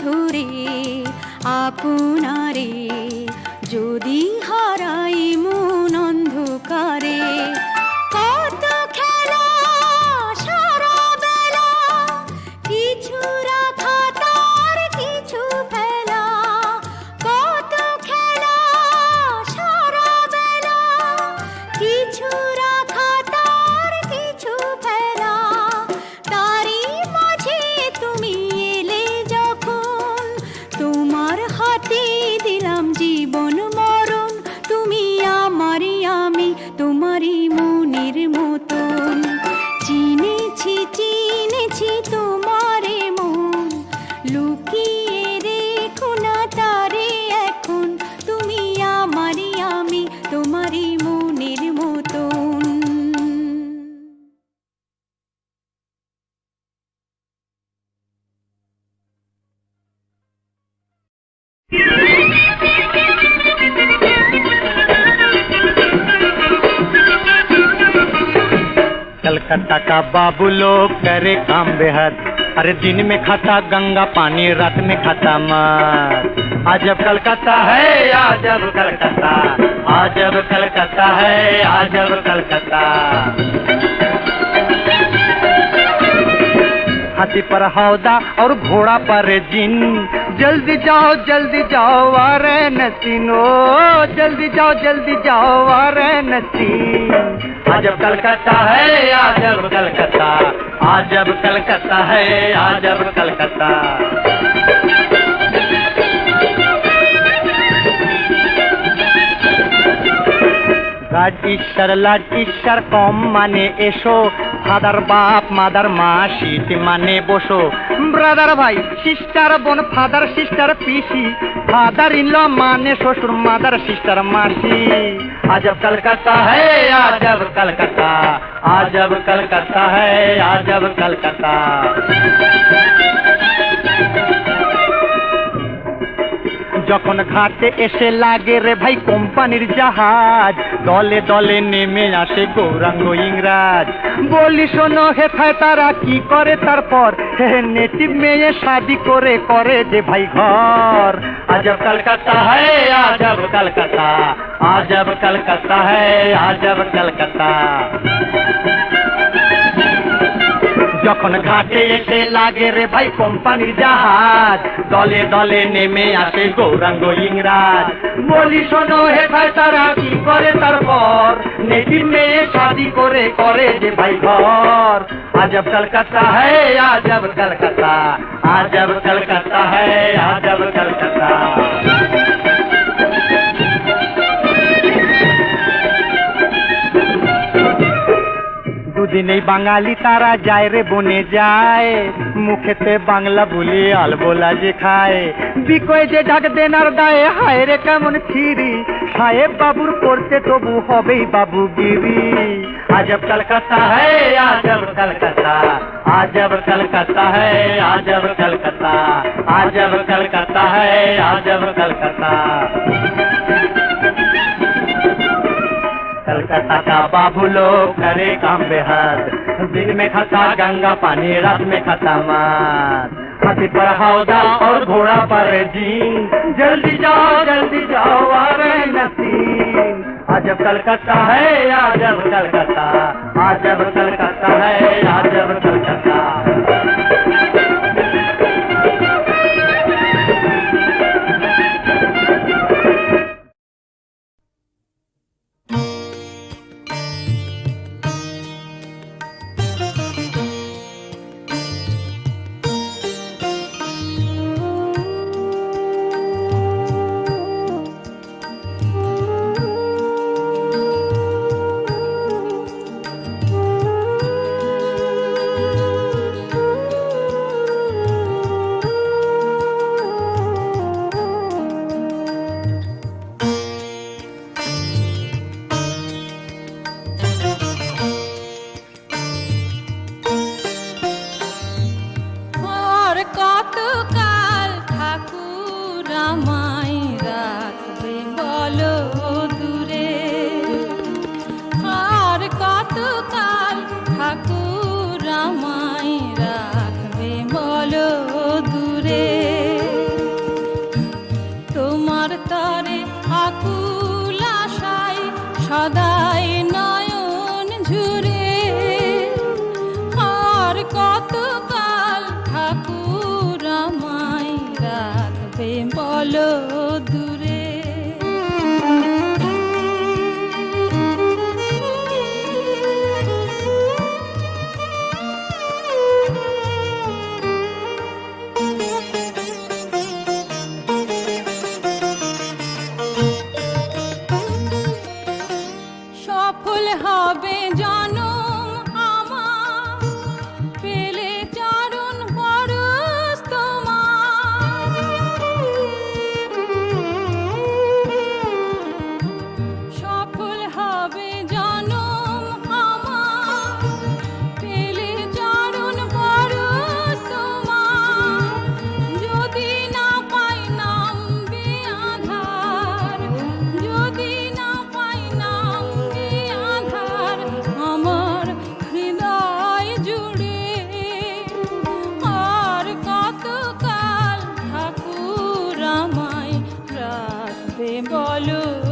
রাখি ধরে আপনারে बाबू लोग करे काम बेहद। अरे दिन में खाता गंगा, पानी रात में खाता मत आजब कलकत्ता है आजब कलकत्ता। आजब कलकत्ता है आजब कलकत्ता। हाथी पर हौदा और घोड़ा पर जिन। जल्दी जाओ जल्दी जाओ, वारे नसीनो जल्दी जाओ जल्दी जाओ, वारे नसी। आजब कलकत्ता है आजब कलकत्ता। आजब कलकत्ता है आजब कलकत्ता। লাড ঈশ্বর কম মানে এসো। ফাদার বাপ, মাদার মা শীত মানে বসো। ব্রাদার ভাই, সিস্টার বোন, ফাদার সিস্টার পিসি। ফাদার ইন মানে শ্বশুর, মাদার সিস্টার মাসি। আজব কলকাতা है আজব কলকাতা। আজব কলকাতা है আজব কলকাতা। যখন ঘাটে এসে লাগে রে ভাই কোম্পানির জাহাজ, দলে দলে নেমে আসে গৌরাঙ্গ ইংরাজ। বলি, শোনো হেথায় তারা কি করে তারপর? হে নেটিভ মেয়ে শাদি করে করে যে ভাই ঘর। আজব কলকাতা है আজব কলকাতা আজব কলকাতা है আজব কলকাতা। যখন ঘাটে এসে লাগে রে ভাই কোম্পানির জাহাজ, দলে দলে নেমে আসে গৌরাঙ্গ ইংরাজ। বলি, শোনো হে ভাই, তারা কি করে তারপর? নেটিভ মেয়ে শাদি করে করে যে ভাই ঘর। আজব কলকাতা হ্যায় আজব কলকাতা আজব কলকাতা হ্যায় আজব কলকাতা। দুদিনেই বাঙালি তারা যায় রে, বনে যায়। মুখেতে বাংলা বলি আলবোলা যে খায়। বিকয় যে ডাক দেনার দায়ে হায় রে কেমন ছিরি সাহেব বাবুর পড়তে তবু হবেই বাবুগিরি আজব কলকাতা হ্যায় আজব কলকাতা। আজব কলকাতা হ্যায় আজব কলকাতা। আজব কলকাতা হ্যায় আজব কলকাতা। कलकत्ता का बाबू लोग करे काम बेहद। दिन में खाता गंगा, पानी रात में खाता मार। हाथी पर हौदा और घोड़ा पर जीन। जल्दी जाओ जल्दी जाओ, आ रहे नसीम। आजब कलकत्ता है, आजब कलकत्ता। आजब कलकत्ता है, आजब कलकत्ता। রাখবে বলো।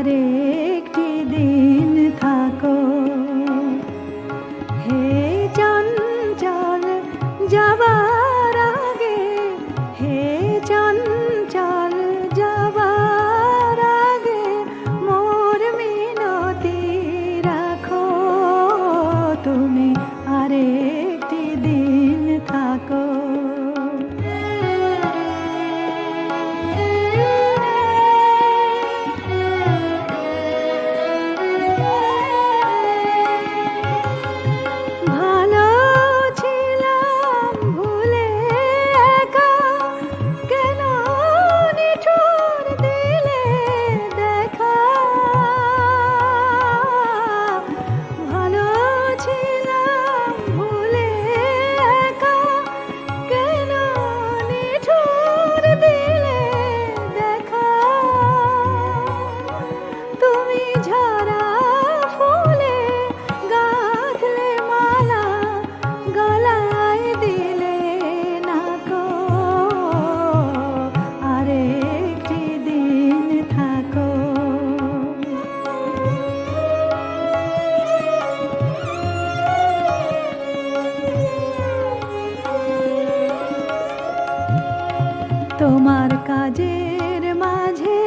हरे তোমার কাজের মাঝে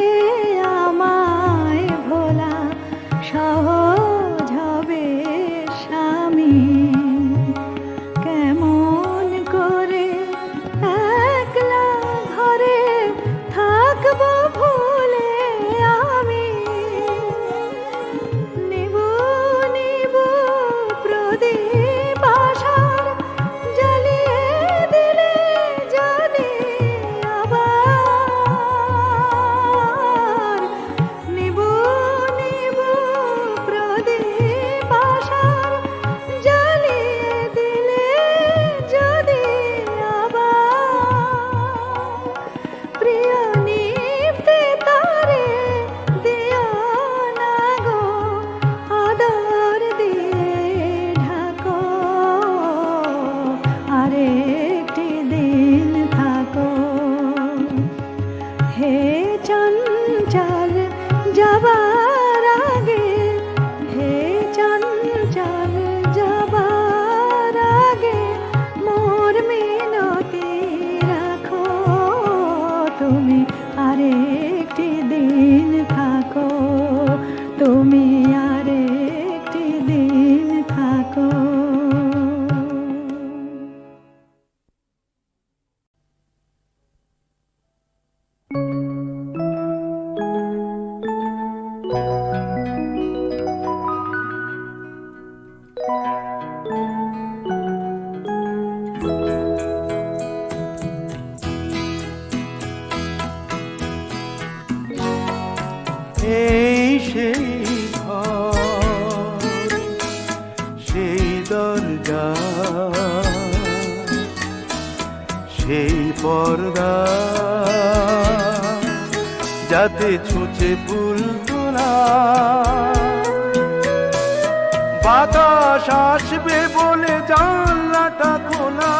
আসবে বলে জানলাটা খোলা।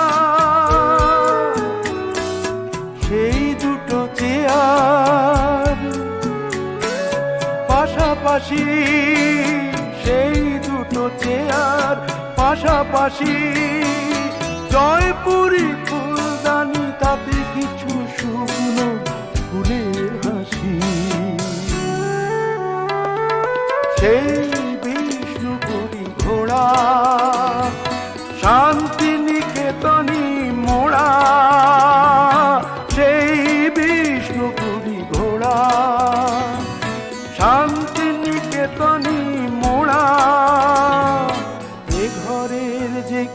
সেই দুটো চেয়ার। পাশাপাশি সেই দুটো চেয়ার। পাশাপাশি জয়পুরি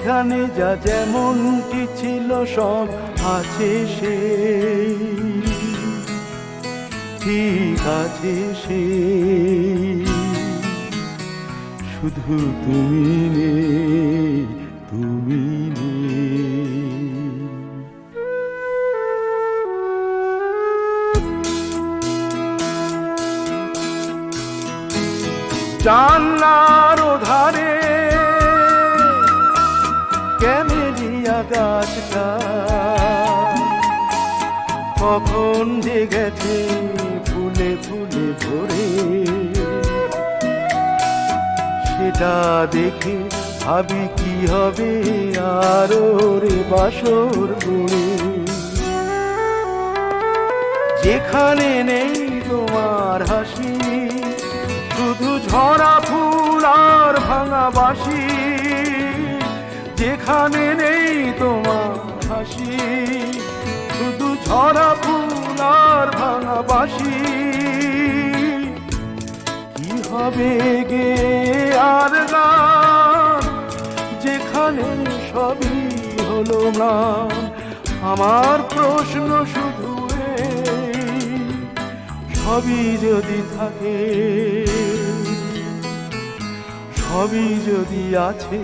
যেখানে যা যেমনটি ছিল সব আছে সে ঠিক আছে সে শুধু তুমি তুমি নেই সেটা দেখে ভাবি কি হবে আরও রে বাসর গড়ে যেখানে নেই তোমার হাসি, শুধু ঝরা ফুল আর ভাঙা বাসি যেখানে নেই তোমার হাসি, শুধু ঝরা ফুল আর ভাঙা বাসি কি হবে গে আর গান যেখানে সবই হলো না। আমার প্রশ্ন শুধু সবই যদি থাকে, সবই যদি আছে,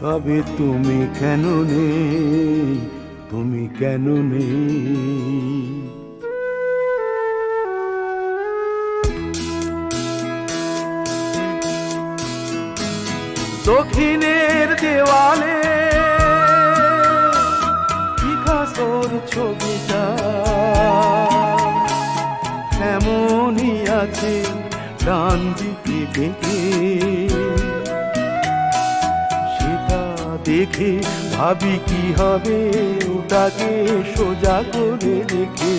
তবে তুমি কেন নেই, তুমি কেন নেই? দক্ষিণের দেওয়ালে। পিকাসোর ছবিটা এমনই আছে ডান দিকে বেঁকে সেটা দেখে ভাবি কি হবে, ওটাকে সোজা করে দেখে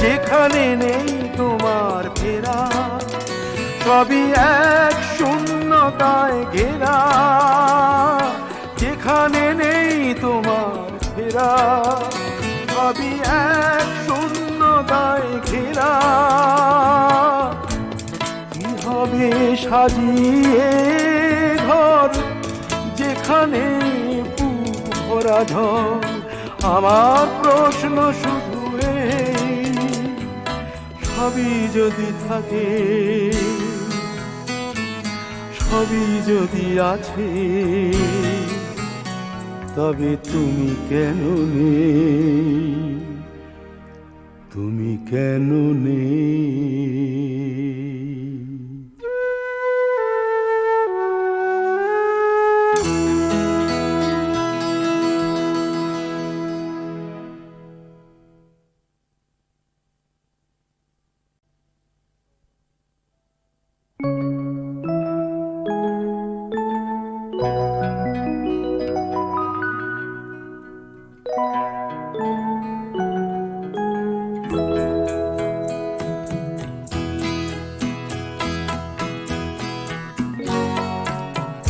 যেখানে নেই তোমার সবই এক শূন্যতায় ঘেরা। যেখানে নেই তোমার ফেরা সবই এক শূন্যতায় ঘেরা। কি হবে সাজিয়ে ঘর, যেখানে ভরা ঝড় আমার প্রশ্ন শুধু সবই যদি থাকে সবই যদি আছে তবে তুমি কেন নেই? তুমি কেন নেই?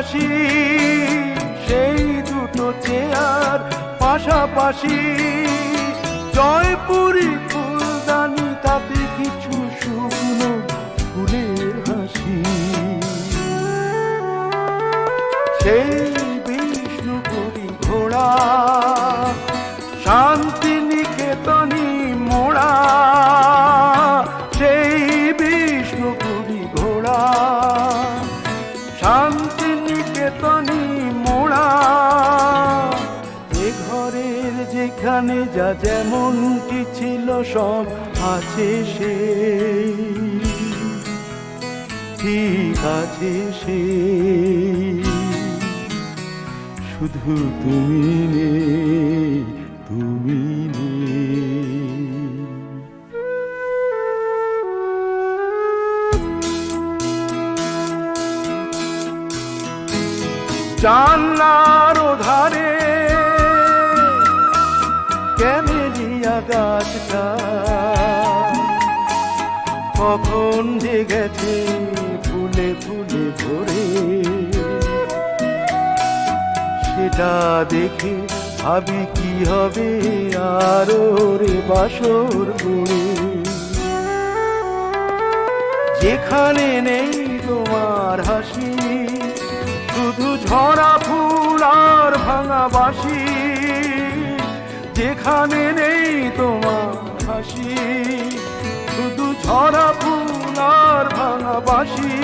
পাশাপাশি সেই দুটো চেয়ার পাশাপাশি। জয়পুরি ফুলদানি তাতে কিছু শুকনো ফুলের হাসি। সেই যেমনটি ছিল সব আছে সে। ঠিক আছে সে। শুধু তুমি নেই তুমি নেই জানলার ধারে যে গেছে ফুলে ফুলে ভরে। সেটা দেখে ভাবি কি হবে আরও রে বাসর গুড়ে যেখানে নেই তোমার হাসি, শুধু ঝরা ফুল আর ভাঙা বাসি যেখানে নেই তোমার হাসি, শুধু ঝরা ফুল বাসি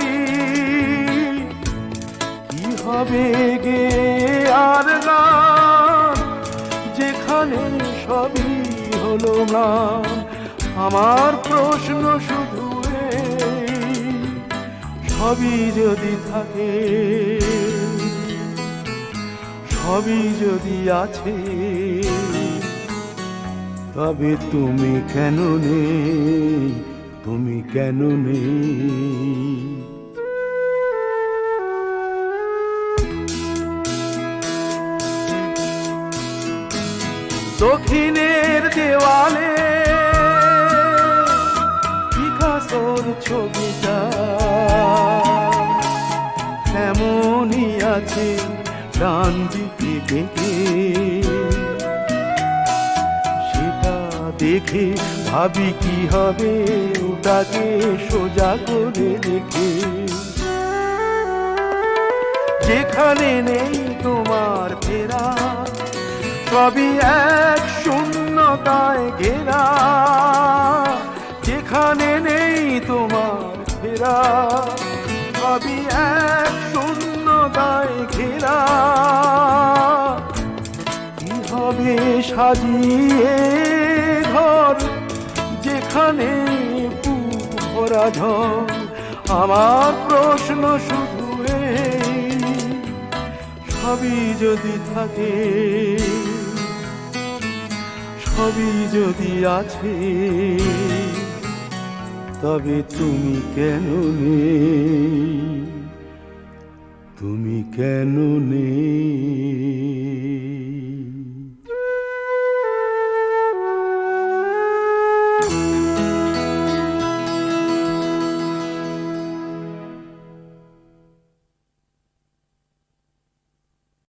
কি হবে গে আর গান যেখানে সবই হলো না আমার প্রশ্ন শুধু সবই যদি থাকে, সবই যদি আছে, তবে তুমি কেন নেই? তুমি কেন নেই? দক্ষিণের দেওয়ালে পিকাসোর ছবিটা। তেমনই আছে ডান দিকে বেঁকে সেটা দেখে ভাবি কি হবে, ওটাকে সোজা করে রেখে যেখানে নেই তোমার ফেরা, সবই এক শূন্যতায় ঘেরা। যেখানে নেই তোমার ফেরা, সবই এক শূন্যতায় ঘেরা। কি হবে সাজিয়ে ঘর বুক আমার প্রশ্ন শুধু সবই যদি থাকে, সবই যদি আছে, তবে তুমি কেন নেই? তুমি কেন নেই?